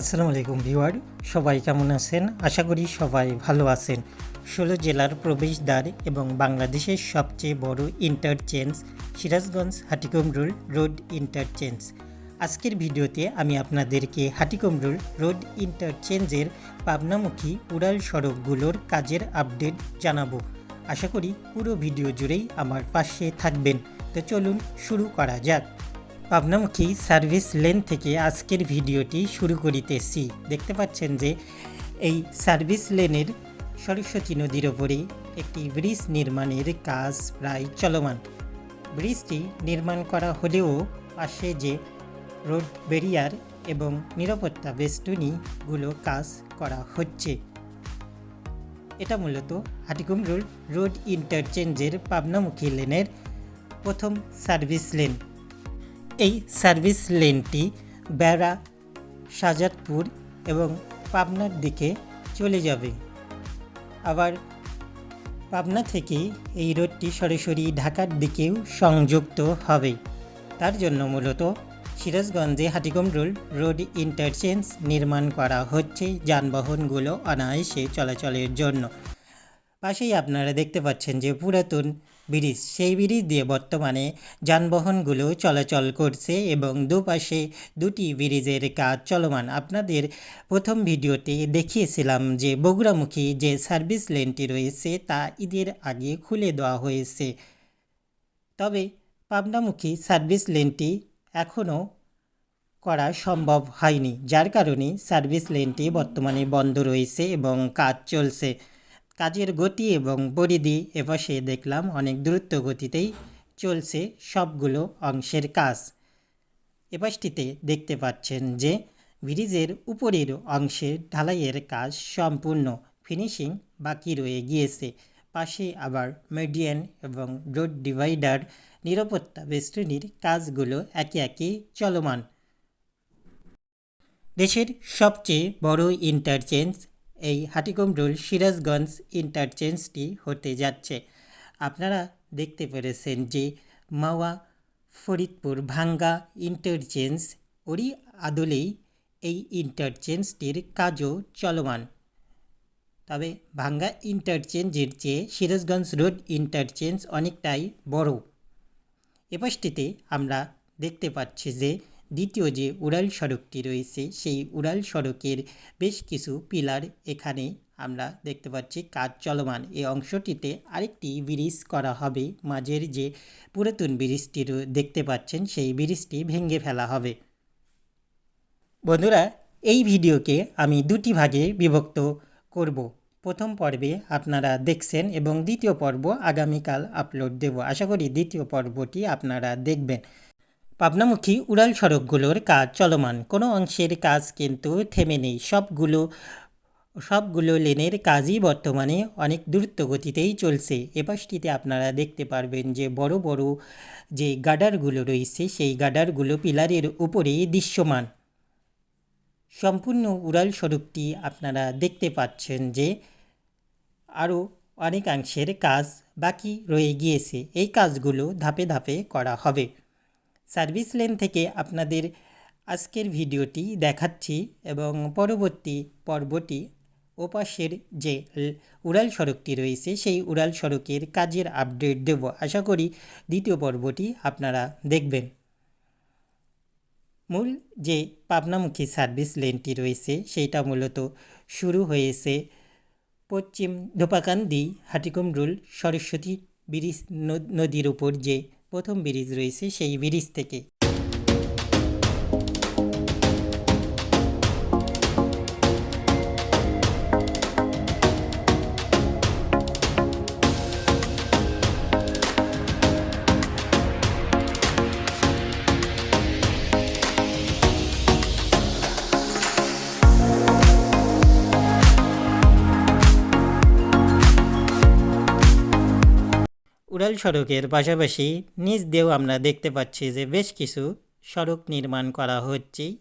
আসসালামু আলাইকুম ভিউয়ার, সবাই কেমন আছেন? আশা করি সবাই ভালো আছেন। ষোলো জেলার প্রবেশদ্বার এবং বাংলাদেশের সবচেয়ে বড় interchange Sirajganj Hatikamrul road interchange. আজকের ভিডিওতে আমি আপনাদেরকে হাটিকমরুল রোড ইন্টারচেঞ্জের পাবনামুখী উড়াল সড়কগুলোর কাজের আপডেট জানাব। আশা করি পুরো ভিডিও জুড়েই আমার পাশে থাকবেন। তো চলুন শুরু করা যাক। পাবনামুখী সার্ভিস লেন থেকে আজকের ভিডিওটি শুরু করিতেছি। দেখতে পাচ্ছেন যে এই সার্ভিস লেনের সরস্বতী নদীর ওপরে একটি ব্রিজ নির্মাণের কাজ প্রায় চলমান। ব্রিজটি নির্মাণ করা হলেও পাশে যে রোড ব্যারিয়ার এবং নিরাপত্তা বেষ্টনীগুলো কাজ করা হচ্ছে। এটা মূলত হাটিকুমরুল রোড ইন্টারচেঞ্জের পাবনামুখী লেনের প্রথম সার্ভিস লেন। এই সার্ভিস লেনটি বেড়া শাজাদপুর এবং পাবনার দিকে চলে যাবে। আবার পাবনা থেকে এই রোডটি সরাসরি ঢাকার দিকেও সংযুক্ত হবে। তার জন্য মূলত সিরাজগঞ্জে হাটিকমরুল রোড ইন্টারচেঞ্জ নির্মাণ করা হচ্ছে যানবাহনগুলো অনায়াসে চলাচলের জন্য। পাশেই আপনারা দেখতে পাচ্ছেন যে পুরাতন ব্রিজ। সেই ব্রিজ দিয়ে বর্তমানে যানবাহনগুলো চলাচল করছে এবং দুপাশে দুটি ব্রিজের কাজ চলমান। আপনাদের প্রথম ভিডিওতে দেখিয়েছিলাম যে বগুড়ামুখী যে সার্ভিস লেনটি রয়েছে তা ঈদের আগে খুলে দেওয়া হয়েছে। তবে পাবনামুখী সার্ভিস লেনটি এখনও করা সম্ভব হয়নি, যার কারণে সার্ভিস লেনটি বর্তমানে বন্ধ রয়েছে এবং কাজ চলছে। কাজের গতি এবং পরিধি এপাশে দেখলাম অনেক দ্রুত গতিতেই চলছে সবগুলো অংশের কাজ। এপাশটিতে দেখতে পাচ্ছেন যে ব্রিজের উপরের অংশের ঢালাইয়ের কাজ সম্পূর্ণ, ফিনিশিং বাকি রয়ে গিয়েছে। পাশে আবার মিডিয়ান এবং রোড ডিভাইডার নিরাপত্তা বেষ্টনীর কাজগুলো একে একে চলমান। দেশের সবচেয়ে বড় ইন্টারচেঞ্জ এই হাটিকমরুল সিরাজগঞ্জ ইন্টারচেঞ্জটি হতে যাচ্ছে। আপনারা দেখতে পেরেছেন যে মাওয়া, ফরিদপুর, ভাঙ্গা, ইন্টারচেঞ্জ, ওরই আদলেই এই ইন্টারচেঞ্জটির কাজও চলমান। তবে ভাঙ্গা ইন্টারচেঞ্জের চেয়ে সিরাজগঞ্জ রোড ইন্টারচেঞ্জ অনেকটাই বড়। এপাশটিতে আমরা দেখতে পাচ্ছি যে দ্বিতীয় যে উড়াল সড়কটি রয়েছে, সেই উড়াল সড়কের বেশ কিছু পিলার এখানে আমরা দেখতে পাচ্ছি কাজ চলমান। এই অংশটিতে আরেকটি ব্রিজ করা হবে। মাঝের যে পুরাতন ব্রিজটি দেখতে পাচ্ছেন, সেই ব্রিজটি ভেঙে ফেলা হবে। বন্ধুরা, এই ভিডিওকে আমি দুটি ভাগে বিভক্ত করব। প্রথম পর্বে আপনারা দেখছেন এবং দ্বিতীয় পর্ব আগামীকাল আপলোড দেব। আশা করি দ্বিতীয় পর্বটি আপনারা দেখবেন। পাবনামুখী উড়াল সড়কগুলোর কাজ চলমান। কোনো অংশের কাজ কিন্তু থেমে নেই। সবগুলো সবগুলো লেনের কাজই বর্তমানে অনেক দ্রুত গতিতেই চলছে এপাশটিতে আপনারা দেখতে পারবেন যে বড় বড় যে গার্ডারগুলো রয়েছে, সেই গার্ডারগুলো পিলারের উপরে দৃশ্যমান। সম্পূর্ণ উড়াল সড়কটি আপনারা দেখতে পাচ্ছেন যে আরও অনেকাংশের কাজ বাকি রয়ে গিয়েছে। এই কাজগুলো ধাপে ধাপে করা হবে। সার্ভিস লেন থেকে আপনাদের আজকের ভিডিওটি দেখাচ্ছি এবং পরবর্তী পর্বটি ওপাশের যে উড়াল সড়কটি রয়েছে, সেই উড়াল সড়কের কাজের আপডেট দেব। আশা করি দ্বিতীয় পর্বটি আপনারা দেখবেন। মূল যে পাবনামুখী সার্ভিস লেনটি রয়েছে, সেইটা মূলত শুরু হয়েছে পশ্চিম ধোপাকান্দি হাটিকুমরুল সরস্বতী ব্রিজ নদীর উপর যে প্রথম ব্রিজ রয়েছে সেই ব্রিজ থেকে। উড়াল সড়কের পাশাপাশি নিচ দিয়েও আমরা দেখতে পাচ্ছি যে বেশ কিছু সড়ক নির্মাণ করা হচ্ছে।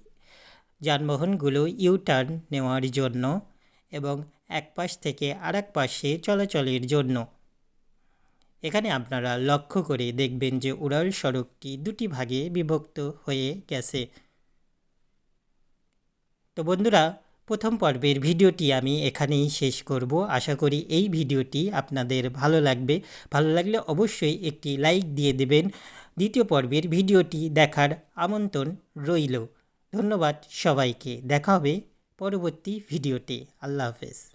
যানবাহনগুলো ইউ টার্ন নেওয়ার জন্য এবং এক পাশ থেকে আর এক পাশে চলাচলের জন্য। এখানে আপনারা লক্ষ্য করে দেখবেন যে উড়াল সড়কটি দুটি ভাগে বিভক্ত হয়ে গেছে। তো বন্ধুরা প্রথম পর্বের ভিডিওটি আমি এখানেই শেষ করব। আশা করি এই ভিডিওটি আপনাদের ভালো লাগবে। ভালো লাগলে অবশ্যই একটি লাইক দিয়ে দেবেন। দ্বিতীয় পর্বের ভিডিওটি দেখার আমন্ত্রণ রইল। ধন্যবাদ সবাইকে। দেখা হবে পরবর্তী ভিডিওতে। আল্লাহ হাফেজ।